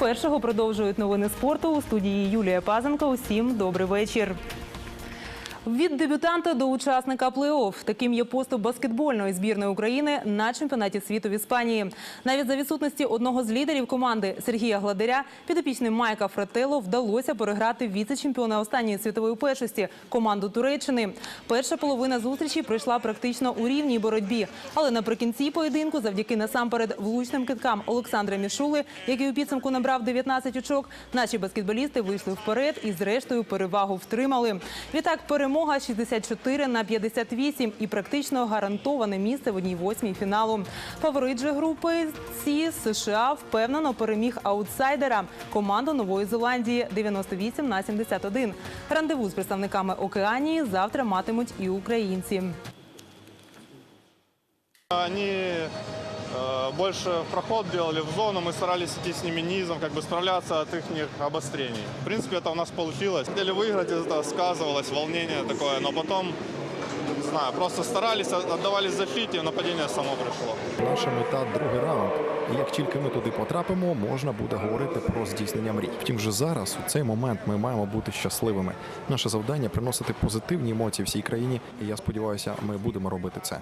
першого продовжують новини спорту у студії Юлія Пазенко. Усім добрий вечір. Від дебютанта до учасника плей-офф. Таким є поступ баскетбольної збірної України на чемпіонаті світу в Іспанії. Навіть за відсутності одного з лідерів команди Сергія Гладиря підопічним Майка Фрателло вдалося переграти віце-чемпіона останньої світової першості команду Туреччини. Перша половина зустрічі пройшла практично у рівній боротьбі, але наприкінці поєдинку, завдяки насамперед влучним киткам Олександра Мішули, який у підсумку набрав 19 очок, наші баскетболісти вийшли вперед і зрештою перевагу втримали. Відтак перемога 64 на 58 і практично гарантоване місце в одній восьмій фіналу. Фаворит же групи Сі США впевнено переміг аутсайдера команду Нової Зеландії 98 на 71. Рандеву з представниками Океанії завтра матимуть і українці. Они э, больше в проход делали в зону, мы старались идти с ними низом, как бы справляться от их обострений. В принципе, это у нас получилось. Хотели выиграть, это сказывалось, волнение такое, но потом, не знаю, просто старались, отдавались защите, и нападение само пришло. Наша мета другий раунд. І як тільки ми туди потрапимо, можна буде говорити про здійснення мрій. Втім, вже зараз у цей момент ми маємо бути щасливими. Наше завдання приносити позитивні емоції всій країні. І я сподіваюся, ми будемо робити це.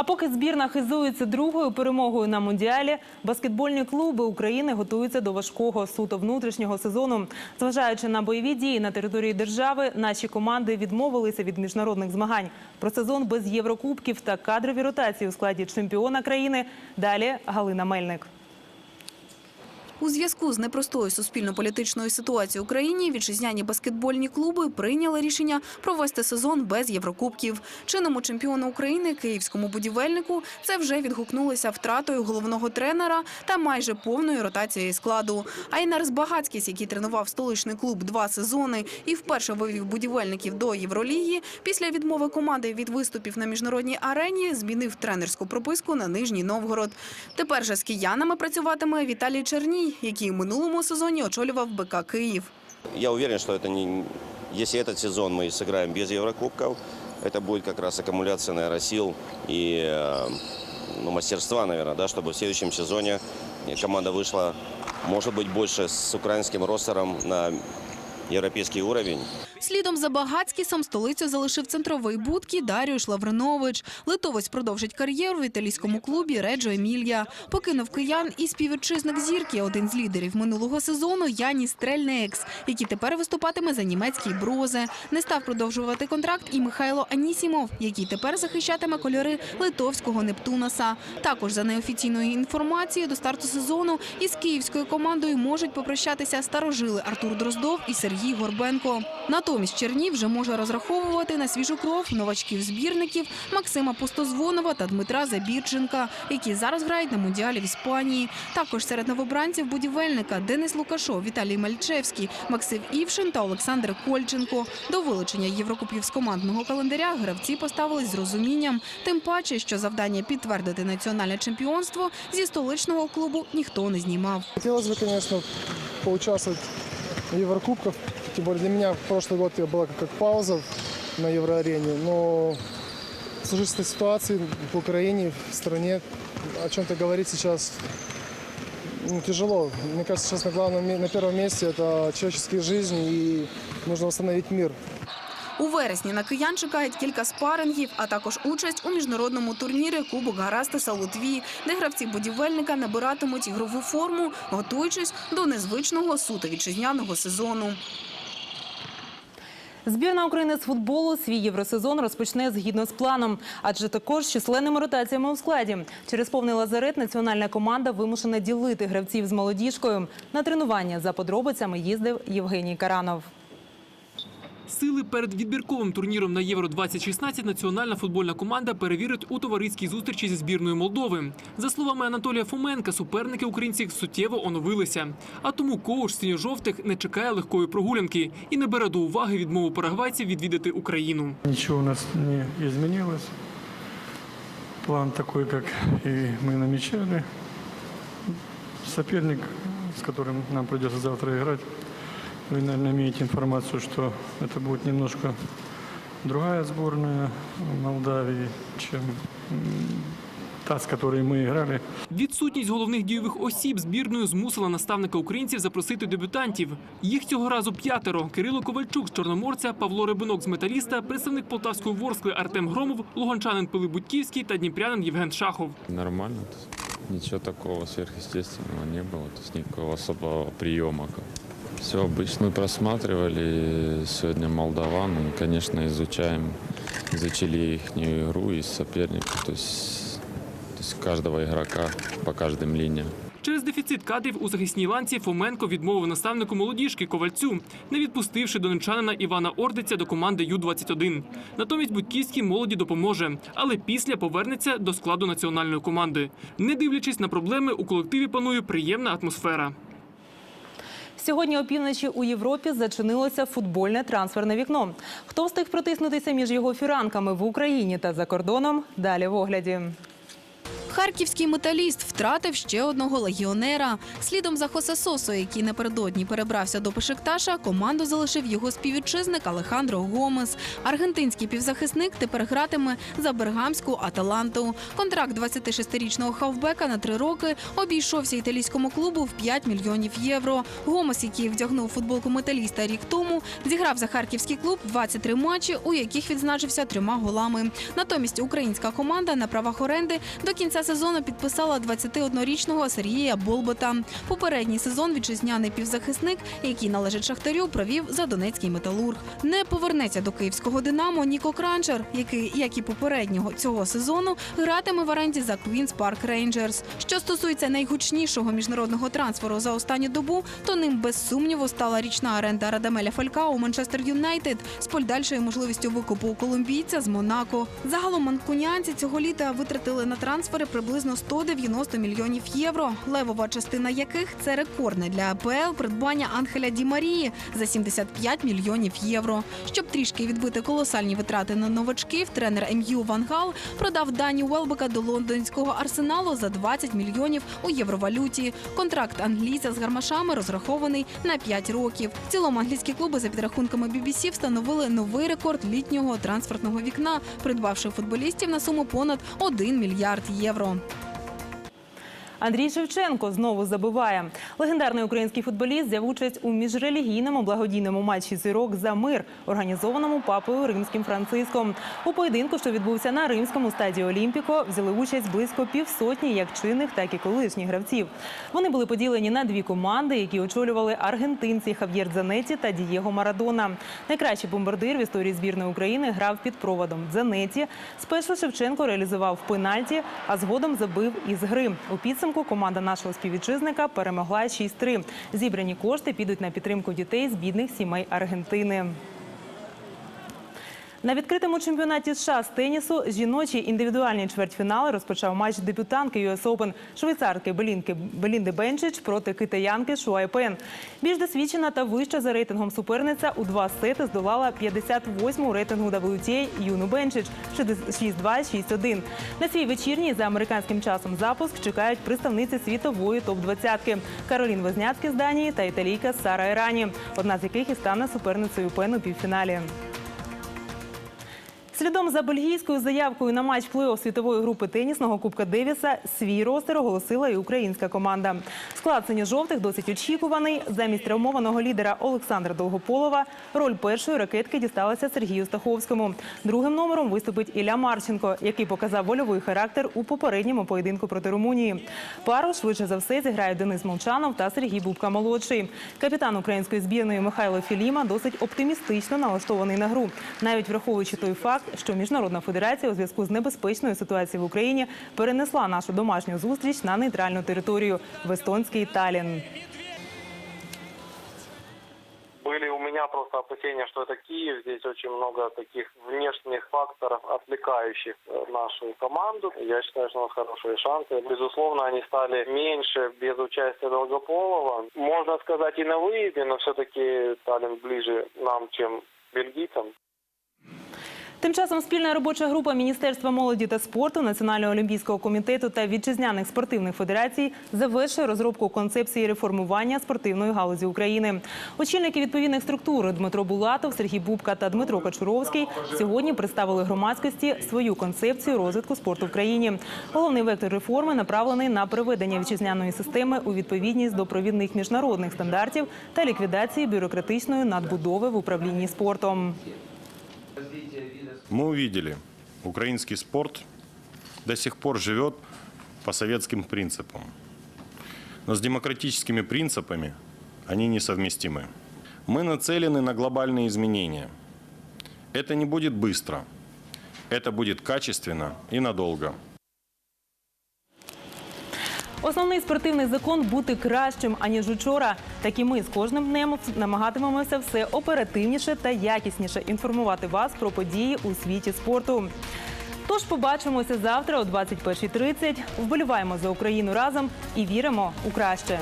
А поки збірна хизується другою перемогою на мундіалі, баскетбольні клуби України готуються до важкого суто внутрішнього сезону. Зважаючи на бойові дії на території держави, наші команди відмовилися від міжнародних змагань. Про сезон без єврокубків та кадрові ротації у складі чемпіона країни. Далі Галина Мельник. У зв'язку з непростою суспільно-політичною ситуацією в Україні вітчизняні баскетбольні клуби прийняли рішення провести сезон без єврокубків. Чинному чемпіону України київському будівельнику це вже відгукнулося втратою головного тренера та майже повною ротацією складу. Айнар Збагацькіс, який тренував столичний клуб два сезони і вперше вивів будівельників до Євроліги, після відмови команди від виступів на міжнародній арені змінив тренерську прописку на Нижній Новгород. Тепер же з киянами працюватиме Віталій Черній, який у минулому сезоні очолював БК Київ. Я уверен, что это не... Если этот сезон мы сыграем без Еврокубков, это будет как раз аккумуляция, наверное, сил и э, ну, мастерства, наверное, да, чтобы в следующем сезоне команда вышла, может быть, больше с украинским ростером на европейский уровень. Слідом за Багацькісом столицю залишив центровий будки Даріуш Лавринович. Литовець продовжить кар'єру в італійському клубі Реджо Емілія. Покинув киян і співвітчизник зірки, один з лідерів минулого сезону Яні Стрельнекс, який тепер виступатиме за німецький брозе. Не став продовжувати контракт і Михайло Анісімов, який тепер захищатиме кольори литовського Нептунаса. Також за неофіційною інформацією до старту сезону із київською командою можуть попрощатися старожили Артур Дроздов і Сергій Горбенко. Натомість Чернів вже може розраховувати на свіжу кров новачків збірників Максима Пустозвонова та Дмитра Забірченка, які зараз грають на мундіалі в Іспанії. Також серед новобранців будівельника Денис Лукашов, Віталій Мальчевський, Максим Івшин та Олександр Кольченко. До вилучення Єврокупів з командного календаря гравці поставились з розумінням. Тим паче, що завдання підтвердити національне чемпіонство зі столичного клубу ніхто не знімав. Хотелось бы, конечно, поучаствовать в Еврокубках. Тем более для меня прошлый год была как пауза на Евроарене. Но в сложившейся ситуации в Украине, в стране, о чем-то говорить сейчас ну, тяжело. Мне кажется, сейчас на, главном, ме- на первом месте это человеческие жизни и нужно восстановить мир. У вересні на киян чекають кілька спарингів, а також участь у міжнародному турнірі Кубок Гарастаса Литві, де гравці будівельника набиратимуть ігрову форму, готуючись до незвичного суто вітчизняного сезону. Збірна України з футболу свій євросезон розпочне згідно з планом, адже також з численними ротаціями у складі. Через повний лазарет національна команда вимушена ділити гравців з молодіжкою. На тренування за подробицями їздив Євгеній Каранов. Сили перед відбірковим турніром на Євро 2016 національна футбольна команда перевірить у товариській зустрічі зі збірною Молдови. За словами Анатолія Фоменка, суперники українців суттєво оновилися. А тому коуч синьо-жовтих не чекає легкої прогулянки і не бере до уваги відмову парагвайців відвідати Україну. Ничего у нас не изменилось. План такой, как и мы намечали. Соперник, с которым нам придется завтра играть, вы, наверное, имеете информацию, что это будет немножко другая сборная Молдавии, чем м, та, с которой мы играли. Відсутність головних дійових осіб збірною змусила наставника українців запросити дебютантів. Їх цього разу п'ятеро: Кирило Ковальчук з Чорноморця, Павло Рибинок з Металіста, представник полтавської ворскли Артем Громов, луганчанин Пилип Будьківський та дніпрянин Євген Шахов. Нормально. то есть Ничего такого сверхъестественного не было, то есть никакого особого приема. Все обычно мы просматривали сегодня молдаван, и, конечно, изучаем, изучили их игру и соперников, то есть, то есть каждого игрока по каждым линиям. Через дефіцит кадрів у захисній ланці Фоменко відмовив наставнику молодіжки Ковальцю, не відпустивши донечанина Івана Ордиця до команди Ю-21. Натомість Будьківський молоді допоможе, але після повернеться до складу національної команди. Не дивлячись на проблеми, у колективі панує приємна атмосфера. Сьогодні опівночі у Європі зачинилося футбольне трансферне вікно. Хто встиг протиснутися між його фіранками в Україні та за кордоном? Далі в огляді. Харківський металіст втратив ще одного легіонера. Слідом за Хосе Сосо, який напередодні перебрався до Пешикташа, команду залишив його співвітчизник Алехандро Гомес. Аргентинський півзахисник тепер гратиме за бергамську Аталанту. Контракт 26-річного хавбека на три роки обійшовся італійському клубу в 5 мільйонів євро. Гомес, який вдягнув футболку металіста рік тому, зіграв за харківський клуб 23 матчі, у яких відзначився трьома голами. Натомість українська команда на правах оренди до кінця сезону підписала 21-річного Сергія Болбота. Попередній сезон вітчизняний півзахисник, який належить Шахтарю, провів за Донецький металург. Не повернеться до київського Динамо Ніко Кранчер, який, як і попереднього цього сезону, гратиме в оренді за Queen's Park Rangers. Що стосується найгучнішого міжнародного трансферу за останню добу, то ним без сумніву стала річна оренда Радамеля Фалькао у Манчестер Юнайтед з подальшою можливістю викупу колумбійця з Монако. Загалом манкуніанці цього літа витратили на трансфери приблизно 190 мільйонів євро, левова частина яких це рекордне для АПЛ придбання Анхеля Ді Марії за 75 мільйонів євро. Щоб трішки відбити колосальні витрати на новачків, тренер МЮ Ван Гал продав Дані Уелбека до лондонського арсеналу за 20 мільйонів у євровалюті. Контракт англійця з гармашами розрахований на 5 років. В цілому англійські клуби за підрахунками BBC встановили новий рекорд літнього трансферного вікна, придбавши футболістів на суму понад 1 мільярд євро. Євро. Андрій Шевченко знову забиває. Легендарний український футболіст взяв участь у міжрелігійному благодійному матчі зірок за мир, організованому папою римським Франциском. У поєдинку, що відбувся на римському стаді Олімпіко, взяли участь близько півсотні як чинних, так і колишніх гравців. Вони були поділені на дві команди, які очолювали аргентинці Хав'єр Дзанеті та Дієго Марадона. Найкращий бомбардир в історії збірної України грав під проводом Дзанеті. Спершу Шевченко реалізував пенальті, а згодом забив із гри. У підсумку команда нашого співвітчизника перемогла 6-3. Зібрані кошти підуть на підтримку дітей з бідних сімей Аргентини. На відкритому чемпіонаті США з тенісу жіночі індивідуальні чвертьфінали розпочав матч дебютанки US Open швейцарки Белінки Белінди Бенчич проти китаянки Шуай Пен. Більш досвідчена та вища за рейтингом суперниця у два сети здолала 58-му рейтингу WTA Юну Бенчич 6-2, 6-1. На свій вечірній за американським часом запуск чекають представниці світової топ-20 Каролін Возняцькі з Данії та італійка Сара Ерані, одна з яких і стане суперницею Пен у півфіналі. Слідом за бельгійською заявкою на матч плей-офф світової групи тенісного Кубка Девіса свій ростер оголосила і українська команда. Склад синьо-жовтих досить очікуваний. Замість травмованого лідера Олександра Довгополова роль першої ракетки дісталася Сергію Стаховському. Другим номером виступить Ілля Марченко, який показав вольовий характер у попередньому поєдинку проти Румунії. Пару швидше за все зіграють Денис Молчанов та Сергій Бубка молодший. Капітан української збірної Михайло Філіма досить оптимістично налаштований на гру, навіть враховуючи той факт, що міжнародна федерація у зв'язку з небезпечною ситуацією в Україні перенесла нашу домашню зустріч на нейтральну територію в естонський Талін. Были у меня просто опасения, что это Киев. Здесь очень много таких внешних факторов, отвлекающих э, нашу команду. Я считаю, что у нас хорошие шансы. Безусловно, они стали меньше без участия Долгополова. Можно сказать и на выезде, но все-таки Таллин ближе нам, чем бельгийцам. Тим часом спільна робоча група Міністерства молоді та спорту, Національного олімпійського комітету та вітчизняних спортивних федерацій завершує розробку концепції реформування спортивної галузі України. Очільники відповідних структур Дмитро Булатов, Сергій Бубка та Дмитро Качуровський сьогодні представили громадськості свою концепцію розвитку спорту в країні. Головний вектор реформи направлений на приведення вітчизняної системи у відповідність до провідних міжнародних стандартів та ліквідації бюрократичної надбудови в управлінні спортом. Мы увидели, украинский спорт до сих пор живет по советским принципам. Но с демократическими принципами они несовместимы. Мы нацелены на глобальные изменения. Это не будет быстро. Это будет качественно и надолго. Основний спортивний закон бути кращим аніж учора. Так і ми з кожним днем намагатимемося все оперативніше та якісніше інформувати вас про події у світі спорту. Тож побачимося завтра о 21.30. Вболіваємо за Україну разом і віримо у краще.